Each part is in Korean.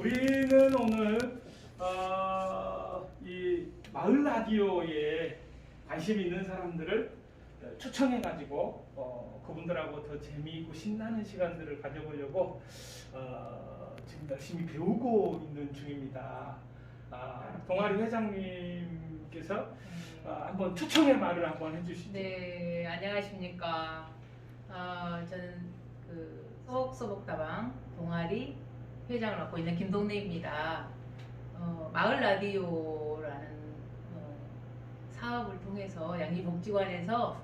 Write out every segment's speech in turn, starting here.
우리는 오늘 어, 이 마을 라디오에 관심 있는 사람들을 초청해 가지고 어, 그분들하고 더 재미있고 신나는 시간들을 가져보려고 어, 지금 열심히 배우고 있는 중입니다. 아, 동아리 회장님께서 어, 한번 초청의 말을 한번 해주시죠. 네, 안녕하십니까. 어, 저는 그 서옥서복다방 동아리 회장을 맡고 있는 김동래입니다. 어, 마을 라디오라는 어, 사업을 통해서 양리복지관에서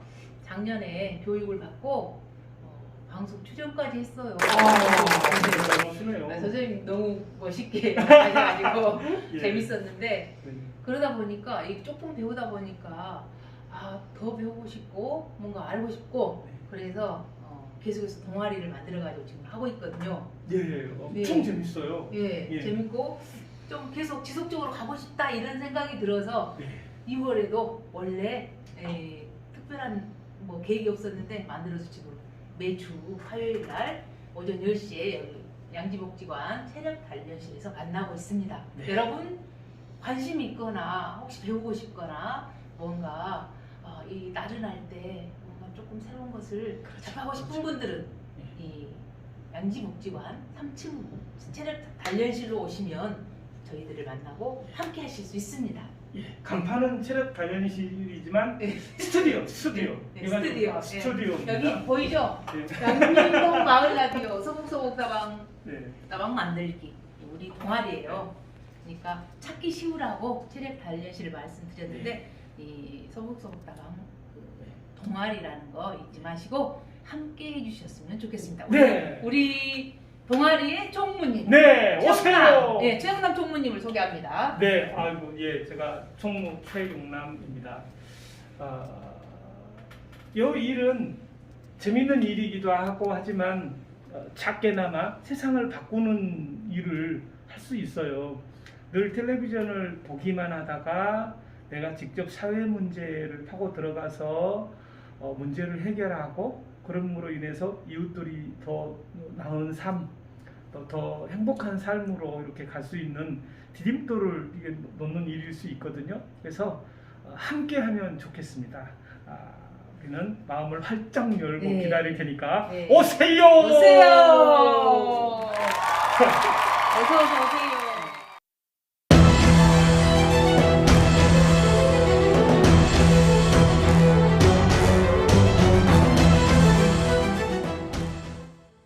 작년에 교육을 받고 어, 방송 출연까지 했어요. 아, 멋지네요. 네, 선생님 너무 멋있게 하셔가지고 예. 재밌었는데 네. 그러다 보니까 이 조금 배우다 보니까 아, 더 배우고 싶고 뭔가 알고 싶고 네. 그래서 어, 계속해서 동아리를 만들어 가지고 지금 하고 있거든요. 예, 엄청 네. 재밌어요. 예, 예. 재밌고 좀 계속 지속적으로 가고 싶다 이런 생각이 들어서 네. 2월에도 원래 에, 특별한 뭐 계획이 없었는데 만들어서 지금 매주 화요일 날 오전 10시에 여기 양지복지관 체력 단련실에서 만나고 있습니다. 네. 여러분 관심 있거나 혹시 배우고 싶거나 뭔가 어, 이 나른할 때 조금 새로운 것을 접하고 싶은 그렇죠. 분들은 예. 이 양지복지관 3층 체력 단련실로 오시면 저희들을 만나고 함께 하실 수 있습니다. 예, 간판은 체력 단련실이지만 네. 스튜디오, 스튜디오. 네, 이건 스튜디오. 아, 네. 스튜디오입니다. 여기 보이죠? 네. 양림동 마을 라디오 소복소복 다방 네. 다방 만들기 우리 동아리예요. 그러니까 찾기 쉬우라고 체력 단련실을 말씀드렸는데 이 소복소복 다방 그 동아리라는 거 잊지 마시고 함께 해주셨으면 좋겠습니다. 우리, 네. 우리 동아리의 총무님. 네, 오세요. 최영남, 예, 최영남 총무님을 소개합니다. 네, 아이고 예, 제가 총무 최용남입니다. 아, 이 일은 재밌는 일이기도 하고 하지만 어, 작게나마 세상을 바꾸는 일을 할 수 있어요. 늘 텔레비전을 보기만 하다가 내가 직접 사회 문제를 파고 들어가서 어, 문제를 해결하고 그럼으로 인해서 이웃들이 더 나은 삶, 또더 행복한 삶으로 이렇게 갈 수 있는 디딤돌을 이게 놓는 일일 수 있거든요. 그래서 어, 함께 하면 좋겠습니다. 아, 우리는 마음을 활짝 열고 네. 기다릴 테니까 네. 오세요. 오세요. 어서 오세요.